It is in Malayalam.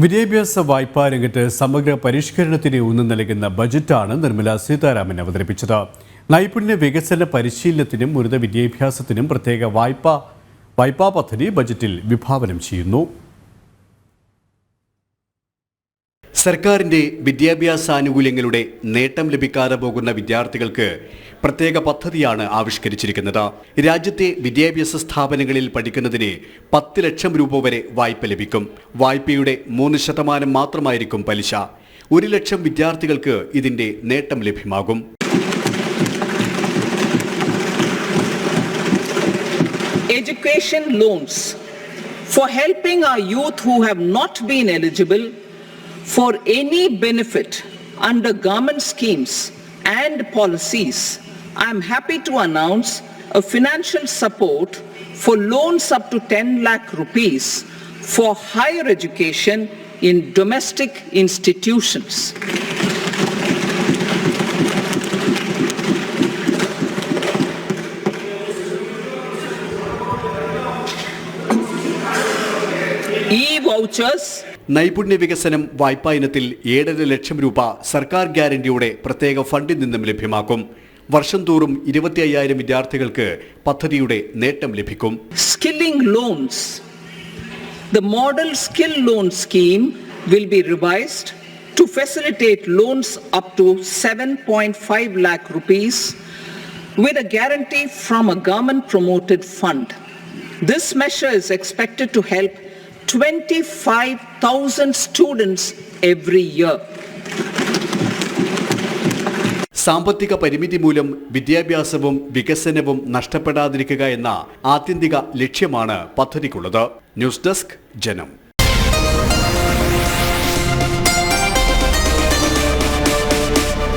വിദ്യാഭ്യാസ വായ്പാ രംഗത്ത് സമഗ്ര പരിഷ്കരണത്തിന് ഊന്നൽ നൽകുന്ന ബജറ്റാണ് നിർമ്മല സീതാരാമൻ അവതരിപ്പിച്ചത്. നൈപുണ്യ വികസന പരിശീലനത്തിനും ഉന്നത വിദ്യാഭ്യാസത്തിനും പ്രത്യേക വായ്പാ വായ്പാ പദ്ധതി ബജറ്റിൽ വിഭാവനം ചെയ്യുന്നു. സർക്കാരിന്റെ വിദ്യാഭ്യാസ ആനുകൂല്യങ്ങളുടെ നേട്ടം ലഭിക്കാതെ പോകുന്ന വിദ്യാർത്ഥികൾക്ക് പ്രത്യേക പദ്ധതിയാണ് ആവിഷ്കരിച്ചിരിക്കുന്നത്. രാജ്യത്തെ വിദ്യാഭ്യാസ സ്ഥാപനങ്ങളിൽ പഠിക്കുന്നതിന് പത്ത് ലക്ഷം രൂപ വരെ വായ്പ ലഭിക്കും. വായ്പയുടെ മൂന്ന് ശതമാനം മാത്രമായിരിക്കും പലിശ. ഒരു ലക്ഷം വിദ്യാർത്ഥികൾക്ക് ഇതിന്റെ നേട്ടം ലഭ്യമാകും. Education loans. For helping our youth who have not been eligible for any benefit under government schemes and policies. I am happy to announce a financial support for loans up to 10 lakh rupees for higher education in domestic institutions. E-vouchers നൈപുണ്യ വികസനം വായ്പാ ഇനത്തിൽ ഏഴര ലക്ഷം രൂപ സർക്കാർ ഗ്യാരണ്ടിയോടെ പ്രത്യേക ഫണ്ടിൽ നിന്നും ലഭ്യമാക്കും വർഷം തോറും ഇരുപത്തി അയ്യായിരം വിദ്യാർത്ഥികൾക്ക് പദ്ധതിയുടെ നേട്ടം ലഭിക്കും skilling loans. The model skill loan scheme will be revised to facilitate loans up to 7.5 lakh rupees with a guarantee from a government promoted fund. This measure is expected to help 25,000 students every year. സാമ്പത്തിക പരിമിതി മൂലം വിദ്യാഭ്യാസവും വികസനവും നഷ്ടപ്പെടാതിരിക്കുക എന്ന ആത്യന്തിക ലക്ഷ്യമാണ് പദ്ധതിക്കുള്ളത് ന്യൂസ് ഡെസ്ക് ജനം